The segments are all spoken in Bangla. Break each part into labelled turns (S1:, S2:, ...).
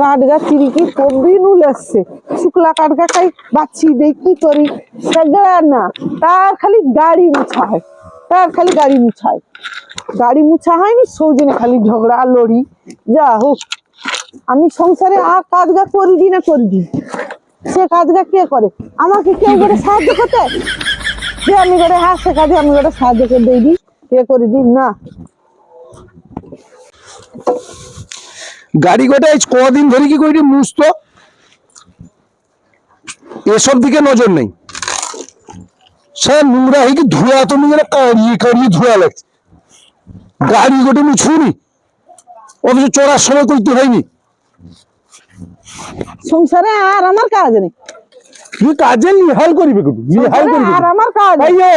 S1: কাঠগা চিরিকি কবিন উলেছে শুক্লা কাঠগা খাই বাচ্চি দেই, কি করি? সেগুলা না, তার খালি গাড়ি মুছা হয়। তার খালি গাড়ি মুছায় গাড়ি মুছা হয়নি, সৌজনে খালি ঝগড়া, লড়ি। যা হোক, আমি সংসারে আর কাজগা করি দি না করি দি সে কাজগা কে করে? আমাকে কেউ করে সাহায্য করতে? যে আমি করে হ্যাঁ সে কাজে আমি করে সাহায্য করে দিই দিই কে করে দি না।
S2: গাড়ি গোটা এই কদিন ধরে কি করি মুছতো এসব দিকে নজর নেই। সে নোংরা হয়ে কি ধুয়া তো নিজের কাড়িয়ে কাড়িয়ে ধুয়া লাগছে গাড়ি গোটে মুছুনি। অথচ চড়ার সময় করতে হয়নি।
S1: সংসারে আর আমার কাজ নেই।
S2: তুই কাজে নিহাল করবি নিহাল করবি
S1: আর আমার কাজ।
S2: আইয়ো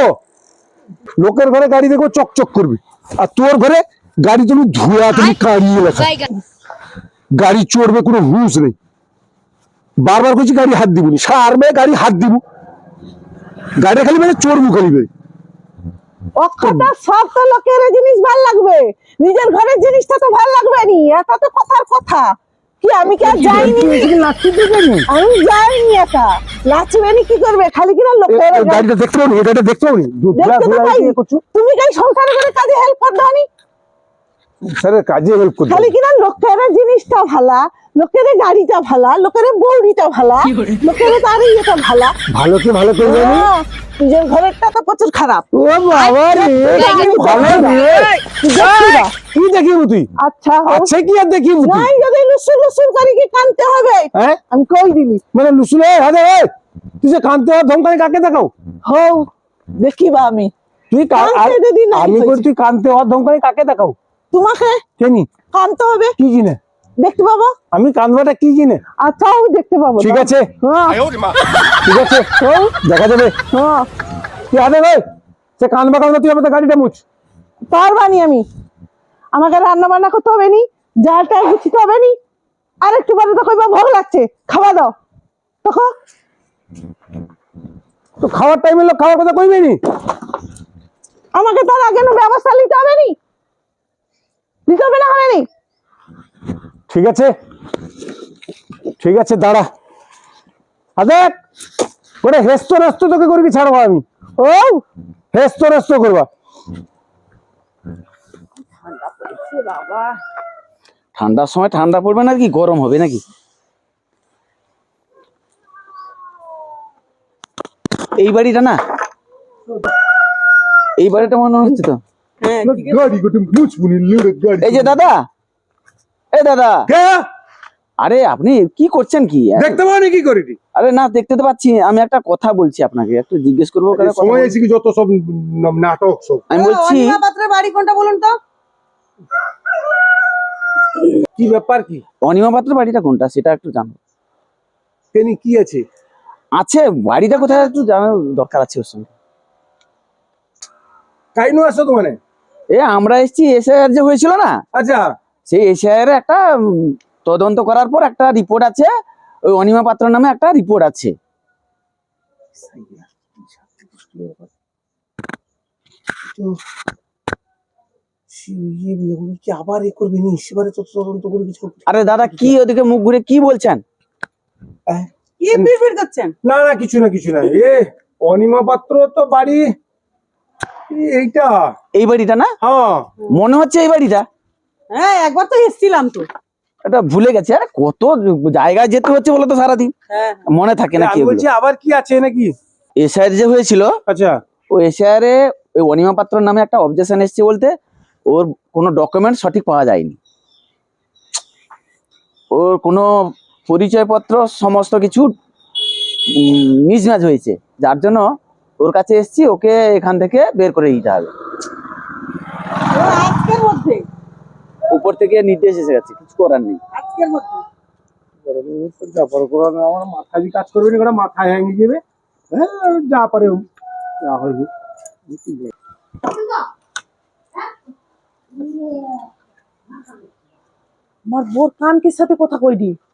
S2: লোকের ঘরে গাড়ি দেখো চকচক করবি। আর তোর ঘরে গাড়ি তুমি ধুয়া তুমি কাড়িয়ে লেখা গাড়ি চড়বে কোনো হুঁশ নেই। বারবার করছি গাড়ি হাত দিবনি। সারবে গাড়ি হাত দিব। গাড়ি খালি মানে চড়বু খালি বে।
S1: অক্ষটা সব তো লোকের জিনিস ভালো লাগবে। নিজের ঘরের জিনিসটা তো ভালো লাগবে নি। এটা তো কথার কথা। কি আমি কি আর যাইনি?
S2: নাচতে দিবি নি?
S1: আমি যাইনি একা। নাচবে নি কি করবে? খালি কিনা
S2: এ-
S1: লোকের
S2: গাড়িটা দেখতে এই গাড়িটা দেখতে দিয়ে করছ?
S1: তুমি কাই সংসারে করে কাজে হেল্প কর দাওনি
S2: স্যার কাজে হেল্প করতে
S1: খালি কিনা লোকের জিনিসটা ভালা লোকের গাড়িটা ভালা লোকের বৌড়িটা ভালা লোকের তার ইয়েটা ভালা।
S2: ভালো কি ভালো করবে নি?
S1: হ্যাঁ, নিজের ঘরেরটা তো প্রচুর খারাপ।
S2: ও বাবা রে ভালো রে কি দেখিব তুই?
S1: আচ্ছা।
S2: আছে কি আর দেখিব তুই?
S1: নাই যদি লুসুর লুসুর করে কি কানতে হবে?
S2: হ্যাঁ?
S1: আমি কই দিলি
S2: মানে লুসুলে হাতে এই তুই যে কানতে আর ধমকানি কাকে দেখাও?
S1: হও দেখিবা আমি।
S2: তুই আমি কই তুই কানতে আর ধমকানি কাকে দেখাও?
S1: তোমাকে
S2: কেনি
S1: কানতে হবে।
S2: কি জিনে
S1: দেখতে পাবো?
S2: আমি কানবাটা কি জিনে
S1: আচ্ছা আমি দেখতে পাবো
S2: ঠিক আছে।
S1: হ্যাঁ।
S2: ঠিক আছে। দেখা যাবে।
S1: হ্যাঁ।
S2: তুই হাতে ভাই? সে কানবা কানবা তুই আমাদের গাড়িটা মুছ।
S1: পারবানি আমি। আমাকে রান্না বান্না করতে হবে নি জালটা গুছিতে হবে নি। আর একটু পরে তো কইবা ভোগ লাগছে। খাওয়া দাও। তখন
S2: তো খাওয়ার টাইমে লোক খাওয়ার কথা কইবে নি?
S1: আমাকে তার আগে না ব্যবস্থা নিতে হবে নি? নিতে হবে না? হবে
S2: ঠিক আছে। ঠিক আছে দাঁড়া। আর দেখ ওরে হেস্ত রেস্ত তোকে করে কি ছাড়বো আমি।
S1: ও!
S2: হেস্ত রেস্ত করবা।
S3: ঠান্ডার সময় ঠান্ডা পড়বে নাকি গরম হবে নাকি? এই বাড়িটা না এই বাড়িটা মনে হচ্ছে তো?
S2: গাড়ি গোটে মুছবুনি লিড়ে গাড়ি
S3: এই যে দাদা এই দাদা।
S2: কে?
S3: আরে আপনি কি করছেন কি?
S2: দেখতে কি করিটি
S3: আরে না দেখতে তো পাচ্ছি আমি একটা কথা বলছি আপনাকে একটু জিজ্ঞেস করব
S2: সময় এসে কি যত সব নাটক সব?
S3: আমি বলছি
S1: বাড়ি কোনটা বলুন তো?
S2: কি ব্যাপার কি?
S3: অনিমা পাত্র বাড়িটা কোনটা সেটা একটু জানো।
S2: কেনি কি আছে?
S3: আছে বাড়িটা কোথায় একটু জানার দরকার আছে ওর সঙ্গে।
S2: কাইনু আসো তো মানে
S3: এ আমরা এসেছি এসআইআর যে হয়েছিল না?
S2: আচ্ছা।
S3: সেই এশিয়ার একটা তদন্ত করার পর একটা রিপোর্ট আছে ওই অনিমা পাত্র নামে একটা রিপোর্ট আছে।
S2: কি আবার এ করবি নি সেবারে তো তদন্ত করে কিছু
S3: আরে দাদা কি ওদিকে মুখ ঘুরে কি বলছেন?
S1: কি বিড়বিড় করছেন।
S2: না না কিছু না কিছু না। এ অনিমা পাত্র তো বাড়ি এইটা।
S3: এই বাড়িটা না?
S2: হ্যাঁ।
S3: মনে হচ্ছে এই বাড়িটা।
S1: হ্যাঁ একবার তো এসেছিলাম তো।
S3: এটা ভুলে গেছে। আরে কত জায়গায় যেতে হচ্ছে বলো তো সারাদিন।
S1: হ্যাঁ
S3: মনে থাকে না কি
S2: বলছি আবার কি আছে নাকি?
S3: এশিয়ার যে হয়েছিল
S2: আচ্ছা।
S3: ওই এশিয়ারে ওই অনিমা পাত্র নামে একটা অবজেকশন এসেছে বলতে ওর কোনো ডকুমেন্ট সঠিক পাওয়া যায়নি। ওর কোনো পরিচয়পত্র সমস্ত কিছু মিসম্যাচ হয়েছে। যার জন্য ওর কাছে এসেছি ওকে এখান থেকে বের করে দিতে হবে। উপর থেকে নির্দেশ এসে গেছে কিছু করার নেই।
S2: আমার মাথা কাজ করবে না ওটা মাথা ভেঙে যাবে হ্যাঁ যা পারে যা হইবে
S1: আমার বোর কানকির সাথে কথা কই দি
S2: যা, যা যা যা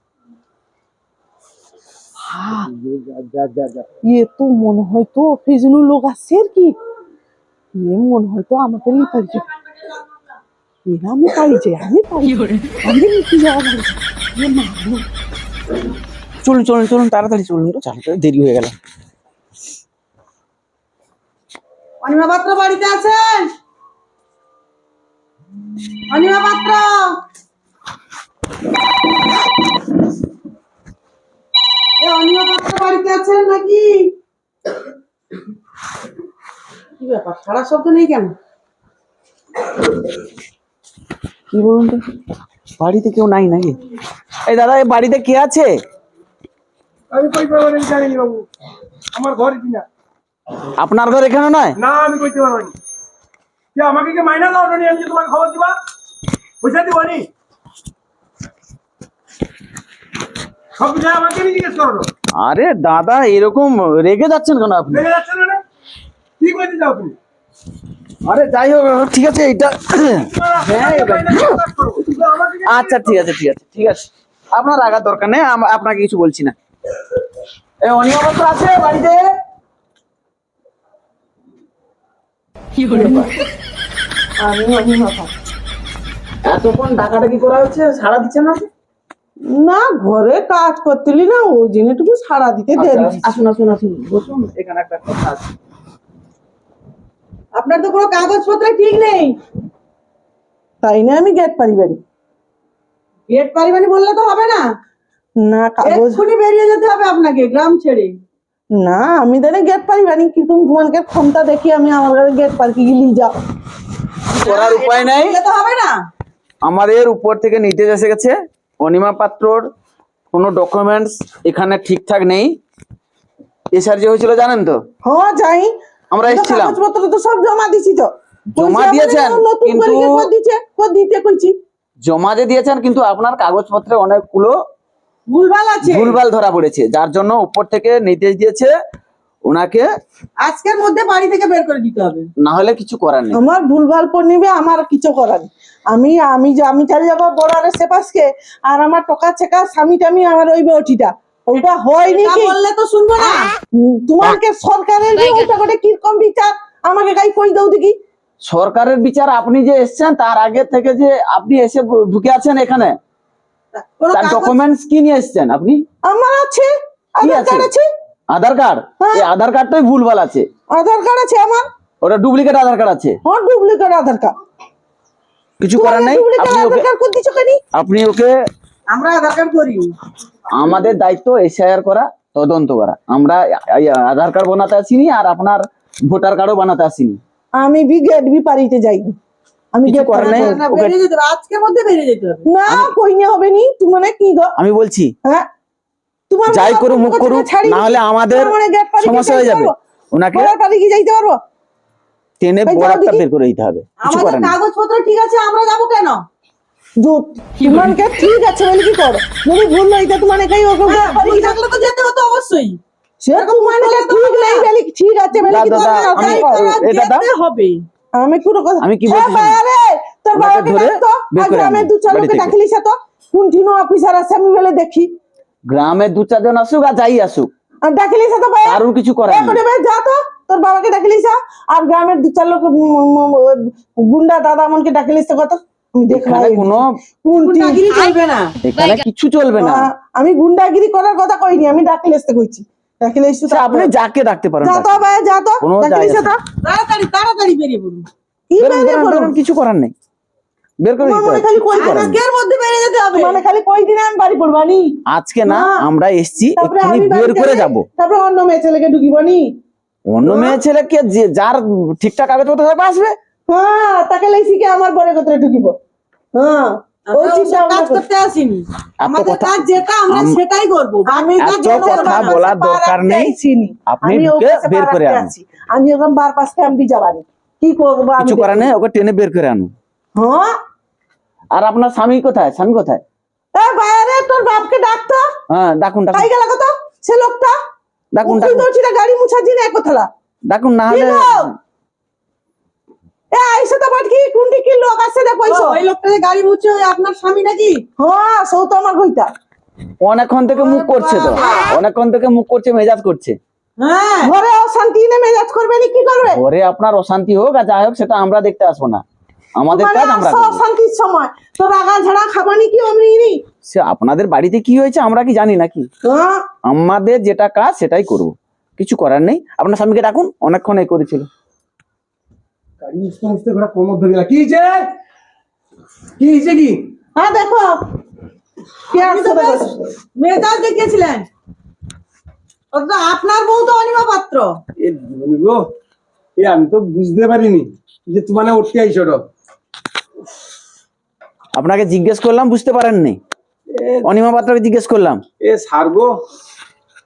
S1: ইয়ে তো মনে হয় তো ফিজনু লোক আসছে আর কি। ইয়ে মনে হয় তো আমাকে নিয়ে পারি এরা আমি পারি আমি পারি আমি নিতে যাওয়া
S3: চলুন চলুন চলুন তাড়াতাড়ি চলুন তো তাড়াতাড়ি দেরি হয়ে গেল।
S1: অনিমা পাত্র বাড়িতে আছেন? অনিমা পাত্র! বাড়িতে আছেন নাকি? কি ব্যাপার? সারা শব্দ নেই কেন?
S3: কি বলুন তো? বাড়িতে কেউ নাই নাকি? এই দাদা এই বাড়িতে কে আছে?
S2: আমি কইতে পারব না জানি বাবু? আমার ঘর কিনা?
S3: আপনার ঘর এখানে নয়?
S2: না আমি কইতে পারব না। কে আমাকে কি মাইনা দাও নি? আমি তোমার খবর দিবা? পয়সা দিব নি সব কিছু আমাকে নি জিজ্ঞেস করো
S3: আরে দাদা এরকম রেগে যাচ্ছেন কেন আপনি?
S2: দেখে যাচ্ছে না রে? কি কইতে যাও তুমি?
S3: আরে যাই হোক ঠিক আছে এটা হ্যাঁ
S2: আমাকে কি-
S3: আচ্ছা ঠিক আছে ঠিক আছে ঠিক আছে। আপনার রাগার দরকার নেই আপনাকে কিছু বলছি না। এ অনিয়মত আছে বাড়িতে?
S1: আমি
S3: এতক্ষণ ডাকাডাকি করা হচ্ছে সাড়া দিচ্ছে না
S1: না ঘরে কাজ করতেলি না ওই জিনিসটুকু সারা দিতে দেরি।
S3: আচ্ছা, আসুন আসুন আসুন বসুন এখানে একটা কথা আছে।
S1: আপনার তো কোনো কাগজপত্র ঠিক নেই। তাই না আমি গেট পারিবারি গেট পারিবারি বললে তো হবে না। না কাগজ
S4: এক্ষুনি বেরিয়ে যেতে হবে আপনাকে গ্রাম ছেড়ে।
S1: না আমি জানি গেট পারিবারি কিন্তু তোমাকে ক্ষমতা দেখি আমি আমার ঘরে গেট পার্কে গিয়ে যাও।
S3: করার উপায় নাই।
S4: তো হবে না।
S3: আমাদের উপর থেকে নির্দেশ এসে গেছে। অনিমা পাত্রর কোনো ডকুমেন্টস এখানে ঠিকঠাক নেই। এসার যে হয়েছিল জানেন তো?
S1: হ্যাঁ যাই
S3: আমরা এসেছিলাম।
S1: কাগজপত্র তো সব জমা দিছি তো।
S3: জমা দিয়েছেন,
S1: নতুন করে
S3: কিন্তু-
S1: কো দিতে কইছি।
S3: জমা যে দিয়েছেন কিন্তু আপনার কাগজপত্রে অনেকগুলো
S4: ভুলভাল আছে।
S3: ভুলভাল ধরা পড়েছে যার জন্য উপর থেকে নির্দেশ দিয়েছে ওনাকে
S4: আজকের মধ্যে বাড়ি থেকে বের করে দিতে হবে।
S3: না হলে কিছু করার নেই।
S1: আমার ভুলভাল পর নিবে আমার কিছু করার। আমি আমি আমি চলে যাব বর্ডারের সেপাসকে আর আমার টকা চেকা স্বামী টামি আমার ওইবে ওটিটা ওটা হয়নি কি
S4: বললে তো শুনব না।
S1: তোমাকে সরকারের ওটা করে কীরকম বিচার? আমাকে গাই কই দাও দেখি।
S3: সরকারের বিচার আপনি যে এসছেন তার আগে থেকে যে আপনি এসে ঢুকে আছেন এখানে তার ডকুমেন্টস কি নিয়ে এসছেন আপনি?
S1: আমার আছে। আধার কার্ড আছে।
S3: আধার কার্ড
S1: হ্যাঁ।
S3: এই আধার কার্ডটাই ভুলভাল আছে।
S1: আধার কার্ড আছে আমার?
S3: ওটা ডুপ্লিকেট আধার কার্ড আছে।
S1: হ্যাঁ ডুপ্লিকেট আধার কার্ড
S3: কিছু করার নেই? আপনি
S1: আধার
S3: ওকে
S1: কার্ড করে দিছো
S3: আপনি ওকে
S4: আমরা আধার কার্ড করি।
S3: আমাদের দায়িত্ব এসআইআর করা তদন্ত করা। আমরা আধার কার্ড বানাতে আসিনি আর আপনার ভোটার কার্ডও বানাতে আসিনি।
S1: আমি বি গেট বি পারিতে যাইনি আমি
S3: কিছু
S1: গেট
S3: করার নেই?
S4: না, যেতে হবে। আজকের মধ্যে বেরিয়ে যেতে হবে।
S1: না কইনে হবে নি? তুমি মানে কি গো
S3: আমি বলছি
S1: হ্যাঁ?
S3: যাই করুক মুখ করুক না হলে আমাদের
S1: মানে
S3: সমস্যা হয়ে যাবে। ওনাকে
S1: কি যাইতে পারব?
S3: টেনে বরাতটা বের করে দিতে হবে। কিছু
S4: আমাদের
S3: করার নেই।
S4: কাগজপত্র ঠিক আছে আমরা যাব কেন?
S1: তোমাকে ঠিক আছে বলে কি করো? যদি ভুল হইতে তোমার একাই ওকে
S4: হ্যাঁ, ভুল থাকলে তো যেতে হতো অবশ্যই।
S1: সে তোমার ঠিক নেই বলে ঠিক আছে বলে কি
S3: আমি-
S1: করো।
S3: এটা দাও।
S4: হবে।
S1: আমি পুরো কথা
S3: আমি কি
S1: হ্যাঁ,
S3: বলছি।
S1: তোর বাবাকে
S3: ধরে
S1: আমি
S3: আনো
S1: দু চার লোকে ডাকলিস তো কোনঠিনো অফিসার আছে আমি বলে দেখি।
S3: গ্রামে দু চারজন আসুক আর যাই আসুক।
S1: আর ডাকলিস তো
S3: কারোর কিছু
S1: ভাই যা তো তোর বাবাকে ডাকলিস আর গ্রামের দু চার লোক গুন্ডা দাদা মনকে ডাকলিস তো কত।
S4: চলবে না।
S3: কিছু চলবে না।
S1: আমি গুন্ডাগিরি করার কথা কইনি আমি ডাকলিস তো কইছি। ডাকলিস তো
S3: আপনি যাকে ডাকতে পারেন
S1: যা তো ভাই যা তো।
S4: তাড়াতাড়ি তাড়াতাড়ি বেরিয়ে পড়ুন।
S3: কিছু করার নেই। বের করে
S1: তোমার
S3: দিতে হবে,
S1: খালি কই
S3: কিছু করার নেই।
S4: আজকের মধ্যে বেরিয়ে যেতে হবে।
S1: মানে খালি কই দিনে আমি বাড়ি পড়বানি
S3: আজকে না
S1: না।
S3: আমরা এসছি এক্ষুনি বের করে
S1: গেলে,
S3: যাব।
S1: তারপরে অন্য মেয়ে ছেলেকে ঢুকিবনি
S3: অন্য মেয়ে ছেলেকে যে যার ঠিকঠাক কাগজপত্র থাকবে আসবে।
S1: হ্যাঁ তাকে লাইছি কি আমার বড় কথা ঢুকিব হ্যাঁ
S3: আমি
S1: বার
S3: করে
S1: কি করব
S3: কিছু করার নেই ওকে টেনে বের করে আনুন।
S1: হ্যাঁ?
S3: আর আপনার স্বামী কোথায়? স্বামী কোথায়?
S1: এ বাইরে তোর বাপকে ডাকতো
S3: হ্যাঁ ডাকুন ডাকুন।
S1: কাই গেল কত সে লোকটা?
S3: ডাকুন
S1: গাড়ি মুছাচ্ছি না কোথালা।
S3: ডাকুন না হলে
S1: এ আইসে তো বাটকি কোনটি কি লোক আছে দে পয়সা
S4: ওই লোকটা যে গাড়ি মুছে আপনার স্বামী নাকি?
S1: হ্যাঁ সৌ তো আমার কইতা
S3: অনেকক্ষণ থেকে মুখ করছে তো। অনেকক্ষণ থেকে মুখ করছে মেজাজ করছে।
S4: হ্যাঁ।
S1: ঘরে অশান্তি মেজাজ করবে নি কি করবে?
S3: ঘরে আপনার অশান্তি হোক আর যাই হোক সেটা আমরা দেখতে আসব না। আমাদের কাজ আমরা
S1: শান্তির সময়। তো রাগা ঝাড়া খাবানি কি অমনি নি
S3: সে আপনাদের বাড়িতে কি হয়েছে আমরা কি জানি নাকি?
S1: হ্যাঁ।
S3: আমাদের যেটা কাজ সেটাই করব। কিছু করার নেই। আপনার স্বামীকে ডাকুন অনেকক্ষণ এই করেছিল।
S2: গাড়ি মুছতে মুছতে ঘোড়া কোমর ধরে গেল। কি হয়েছে? কি হয়েছে কি?
S1: হ্যাঁ দেখো।
S4: মেজাজ দেখিয়েছিলেন আপনার বউ তো অনিমা পাত্র।
S2: এ দিদিমণি গো এ আমি তো বুঝতে পারিনি যে তোমার উঠতে আইসো।
S3: আপনাকে জিজ্ঞেস করলাম বুঝতে পারেননি।
S2: এ
S3: অনিমা পাত্রকে জিজ্ঞেস করলাম।
S2: এ সারগো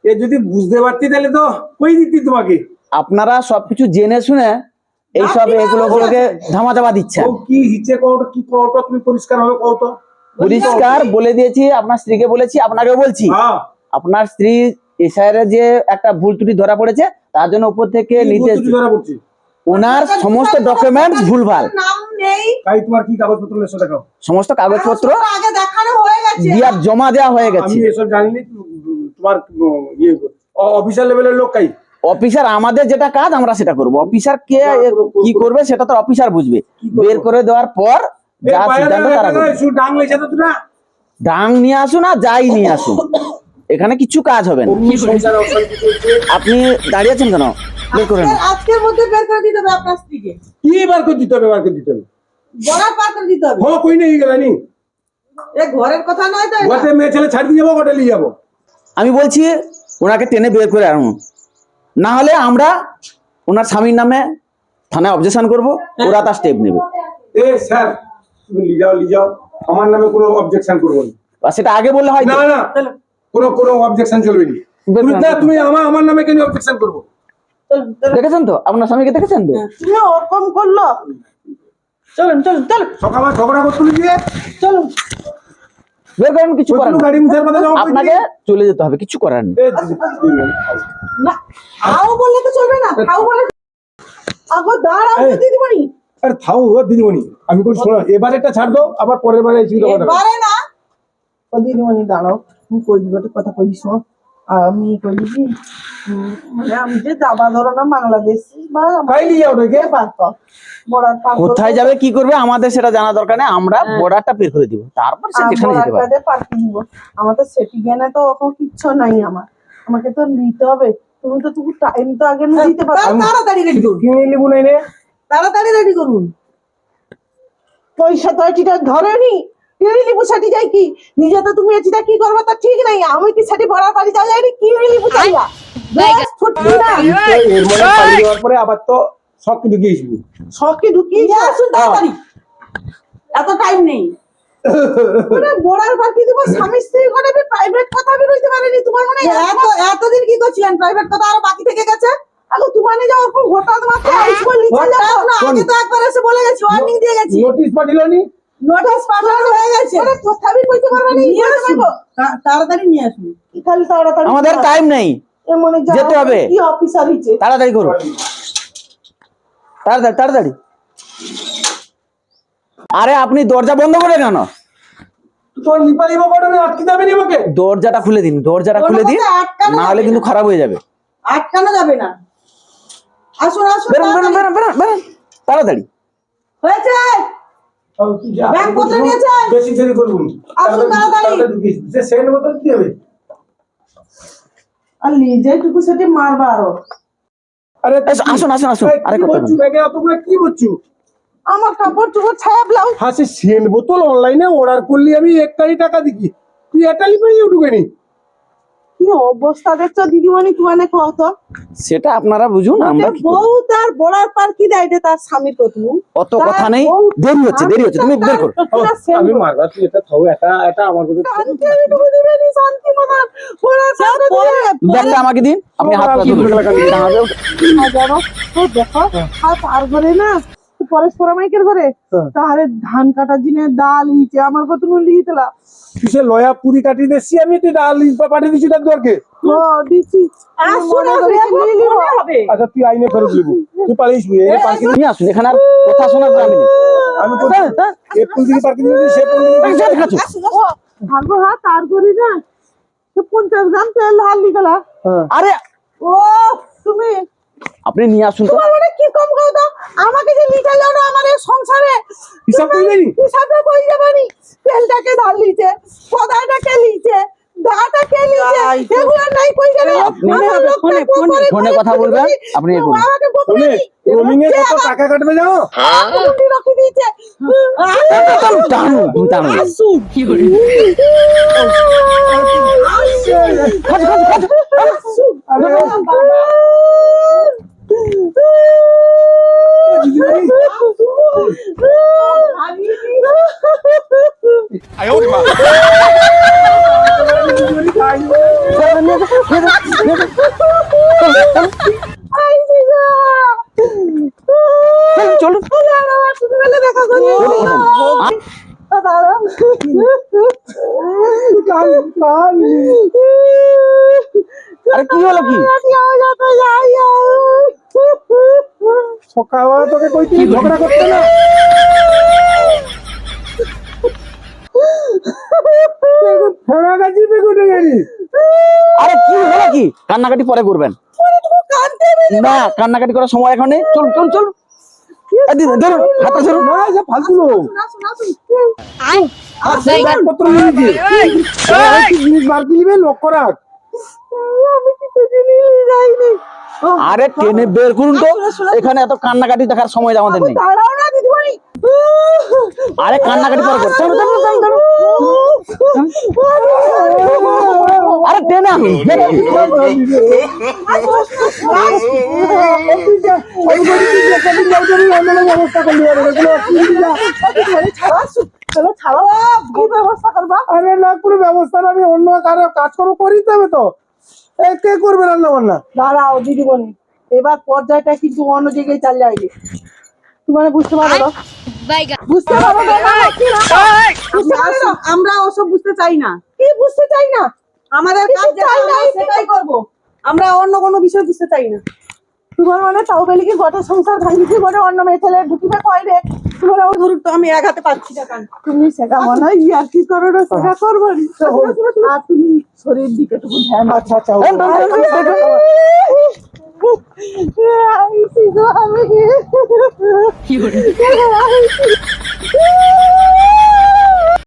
S2: এ যদি বুঝতে পারতি তাহলে তো কই দিতি তোমাকে?
S3: আপনারা সবকিছু জেনে শুনে এইসব এগুলো গুলোকে ধামাচাপা দিচ্ছেন।
S2: ও কি হিচে কওটা কি কওটা তুমি পরিষ্কার হবে কও তো।
S3: পরিষ্কার বলে দিয়েছি আপনার স্ত্রীকে বলেছি আপনাকেও বলছি।
S2: হ্যাঁ।
S3: আপনার স্ত্রী এসআইয়ের যে একটা ভুল ত্রুটি ধরা পড়েছে তার জন্য উপর থেকে
S2: পড়ছি?
S3: ওনার সমস্ত ডকুমেন্টস ভুলভাল।
S4: নাম নেই।
S2: তাই তোমার কি কাগজপত্র এসো দেখাও?
S3: সমস্ত কাগজপত্র
S4: আগে দেখানো হয়ে গেছে।
S3: দিয়ার জমা দেওয়া হয়ে
S2: আমি
S3: গেছে
S2: এসব জানিনি তোমার ইয়ে অফিসার লেভেলের লোক কাই?
S3: অফিসার আমাদের যেটা কাজ আমরা সেটা করব। অফিসার কে
S2: না,
S3: কি
S2: করবে
S3: সেটা তো অফিসার বুঝবে। বের করে দেওয়ার পর যা সিদ্ধান্ত তারা
S2: ডাং না
S3: নিয়ে আসুন আর যাই নিয়ে আসুন এখানে কিছু কাজ হবে না। আপনি দাঁড়িয়ে আছেন কেন? বের করে
S4: আজকের- মধ্যে বের করে দিতে হবে আপনার স্ত্রীকে।
S2: কি বার করে দিতে হবে বার করে দিতে হবে?
S4: পার করে দিতে হবে।
S2: হ কই নেই গেলানি
S4: এ ঘরের কথা নয় তো।
S2: গোটে মেয়ে ছেলে ছাড় দিয়ে যাব গোটে নিয়ে যাব।
S3: আমি বলছি ওনাকে টেনে বের করে আনুন। না হলে আমরা ওনার স্বামীর নামে থানায় অবজেকশন করব ওরা তার স্টেপ নেবে।
S2: এ স্যার তুমি নিয়ে যাও নিয়ে যাও। আমার নামে কোনো অবজেকশন করব না।
S3: সেটা আগে বললে হয়
S2: না না। কোনো কোনো অবজেকশন চলবে না। তুমি না, তুমি আমার আমার নামে কেন অবজেকশন করব?
S4: চলুন, চলুন,
S3: দেখেছেন তো? আপনার স্বামীকে দেখেছেন তো?
S1: তুমি ওরকম করল।
S4: চলুন চলুন চলুন
S2: সকালে ঝগড়া করতে গিয়ে
S4: চলুন
S3: বের করেন কিছু করার
S2: গাড়ি মুছার কথা জমা
S3: আপনাকে চলে যেতে হবে কিছু করার নেই।
S2: দিয়ে- এ, দিদি, দিদি,
S4: না খাও বললে তো চলবে না। খাও বলে
S1: আগো দাঁড়াও দিদিমণি।
S2: আরে থাও দিদিমণি। আমি কোনো শোনো এবার এটা ছাড় দাও আবার পরের বারে
S4: এবারে না
S1: ও দিদিমণি দাঁড়াও তুমি কই দিবটে কথা কই শোনো আমি কই মানে আমি যে যাবা ধরো না বাংলাদেশ বা
S3: কোথায় যাবে কি করবে আমাদের সেটা জানা দরকার নেই আমরা বর্ডারটা বের করে দিব তারপর সে যেখানে যেতে পারে।
S1: পার্টি দিব। আমার তো সেটি জ্ঞানে তো ওরকম কিচ্ছু নাই আমার। আমাকে তো নিতে হবে। তুমি তো তুমি টাইম তো আগে না দিতে পারো।
S4: তাড়াতাড়ি রেডি করুন।
S2: কিনে নিবো নাই রে
S4: তাড়াতাড়ি রেডি করুন।
S1: পয়সা তো এটিটা ধরেনি। কিনে বুঝাটি যাই কি? নিজে তো তুমি কি করবে? তা ঠিক নাই। আমি কি সেটি বড়ার বাড়ি যাও যাই ছুটি
S2: এর মধ্যে পরে আবার তো সব কিছু ঢুকিয়ে আসব।
S1: শখে ঢুকিয়ে
S4: আসুন তাড়াতাড়ি। এত টাইম নেই।
S1: মানে বড়ার বাড়ি দেবো স্বামী স্ত্রী ঘরে প্রাইভেট কথা বেরোইতে পারেনি? তোমার মনে হয়
S4: এত এতদিন কি করছিলেন প্রাইভেট কথা আরও বাকি থেকে গেছে?
S1: আগে তোমার যাও হঠাৎ মাত্র আইস বললি
S4: হঠাৎ না, আগে তো একবার এসে বলে গেছি ওয়ার্নিং দিয়ে গেছি।
S2: নোটিশ পাঠিল নি
S4: নোটিশ পাঠানো হয়ে গেছে।
S1: তথাপি কইতে পারবে না
S4: নিয়ে আসুন। তাড়াতাড়ি নিয়ে আসুন।
S1: খালি তাড়াতাড়ি
S3: আমাদের টাইম নেই।
S1: মনে
S3: যেতে হবে।
S1: কি অফিসার হইছে?
S3: তাড়াতাড়ি করুন। তাড়াতাড়ি তাড়াতাড়ি। আরে আপনি দরজা বন্ধ করে কেন?
S2: তোর নিপালি যাবে নি আমাকে?
S3: দরজাটা খুলে দিন দরজাটা খুলে দিন। না হলে কিন্তু খারাপ হয়ে যাবে।
S4: আটকানো যাবে না। আসুন তাড়াতাড়ি। হয়েছে?
S2: তাও কি
S4: নিয়েছেন?
S2: বেশি দেরি করব
S4: আসুন তাড়াতাড়ি।
S2: ঢুকিয়ে আসব। সে কি হবে?
S1: আর নিজেটুকু সেটি মারবা আরও।
S2: আরে
S3: এসো, আসুন আসুন আসুন।
S2: এই,
S3: আরে
S2: কি
S3: কথা
S2: ব্যাগে অতগুলো কি বলছু?
S1: আমার কাপড় চোপড় ছায়া ব্লাউজ।
S2: সে সেন্ট বোতল অনলাইনে অর্ডার করলি আমি এক কোটি টাকা দিকি তুই এটাই পেয়ে উঠবে নি?
S1: কি অবস্থা দেখছ দিদিমণি তোমানে কও তো
S3: সেটা আপনারা বুঝুন আমরা
S1: বউ তার বড়ার পার কি দেয়? এটা তার স্বামীর কথা।
S3: অত কথা নেই দেরি হচ্ছে দেরি হচ্ছে তুমি বের করো।
S2: আমি মারবা তুই এটা থাও এটা এটা আমার কাছে
S1: শান্তি আমি ঢুকে দিবেনি শান্তি মানার। বড়ার পার
S3: ব্যাগটা আমাকে দিন আপনি হাত পা।
S1: জানো তো দেখো আর তার ঘরে না। পরস্পর মাইকের ঘরে
S2: হ্যাঁ।
S1: তাহলে ধান কাটার জিনে ডাল হিচে আমার কত নুন লিহিতলা
S2: কিসে লয়া পুরি কাটি দেছি আমি তুই ডাল পাঠিয়ে দিছি। তার দরকে
S1: দিছি করে
S2: আচ্ছা তুই আইনে ফেরত দিব। তুই পার্কে
S3: নিয়ে আসুন এখানে আর কথা শোনার
S2: আমি তো
S3: হ্যাঁ, হ্যাঁ।
S2: এ দিকে পার্কে দিবি সে দিকে
S3: যে দেখাচ্ছ।
S1: ভাগো হা তার ঘরে না। তো পঞ্চাশ গ্রাম তেল
S2: হ্যাঁ।
S3: আরে
S1: ও তুমি
S3: আপনি নিয়ে আসুন তো।
S1: তোমার মানে কি কম করে দাও? আমাকে যে লিখে যাও না আমার সংসারে।
S2: হিসাব করে দেনি?
S1: হিসাবটা কই যাবানি তেলটাকে ধার লিছে পদাটাকে লিছে দাটাকে লিছে। এগুলো নাই কই যাবে?
S3: আপনি-
S4: ফোনে, ফোনে,
S1: করে
S3: ফোনে কথা
S1: করে
S3: বলবেন, আপনি এ করুন।
S1: আমাকে বকুনি
S2: রোমিং এ কত টাকা কাটবে জানো?
S1: আমাকে রকি দিয়েছে।
S3: টানুন, টানুন, তুমি টানুন।
S2: আরে
S3: চলুন, চলুন
S1: দেখা করি দাদা
S2: কাল কাল
S3: আরে কি হলো কি
S2: তোকে কইছি ঝগড়া করতে না? ফেরা গেছি বেগুনে গেলি
S3: আরে কি হলো কি? কান্নাকাটি পরে করবেন। না কান্নাকাটি করার সময় এখন নেই। চলুন চলুন এই ধরুন হাতটা ধরুন।
S2: না যে ফালতু লোক। ব্যাগপত্র নিয়ে জিনিস বার দিবে লক্ষ্য রাখ
S3: আরে টেনে বের করুন তো। এখানে এত কান্নাকাটি দেখার সময় আমাদের নেই। আরে কান্নাকাটি পরে। করুন চলুন চলুন চলুন চলুন আরে টেনে আনুন
S2: ব্যবস্থা করলি
S1: চলো ছাড়ো কি ব্যবস্থা করবা
S2: আরে না কোনো ব্যবস্থা না আমি অন্য কারও কাজ করব করিতে হবে তো। কে করবে রান্না বান্না
S1: দাঁড়াও দিদিমণি। এবার পর্যায়টা কিন্তু অন্য জায়গায় চালিয়ে যায়নি তোমার বুঝতে পারো না। বুঝতে পারো?
S4: আমরা ওসব বুঝতে চাই না।
S1: কি বুঝতে চাই না?
S4: আমাদের কাজ
S1: চাই না,
S4: সেটাই করব। আমরা অন্য কোনো বিষয় বুঝতে চাই না।
S1: তোমার মানে তাও বেলি কি গোটা সংসার ভাঙিছি গোটা অন্য মেয়ে ছেলে ঢুকিবে কয় রে তোমার আবার
S4: ধরুন তো আমি এক হাতে পাচ্ছি না কান?
S1: তুমি সেটা মনে হয় ইয়ার কি করো না সেটা করব নি। আর তুমি শরীর দিকে টুকু ধ্যান
S2: আচ্ছা আচ্ছা।
S1: আমি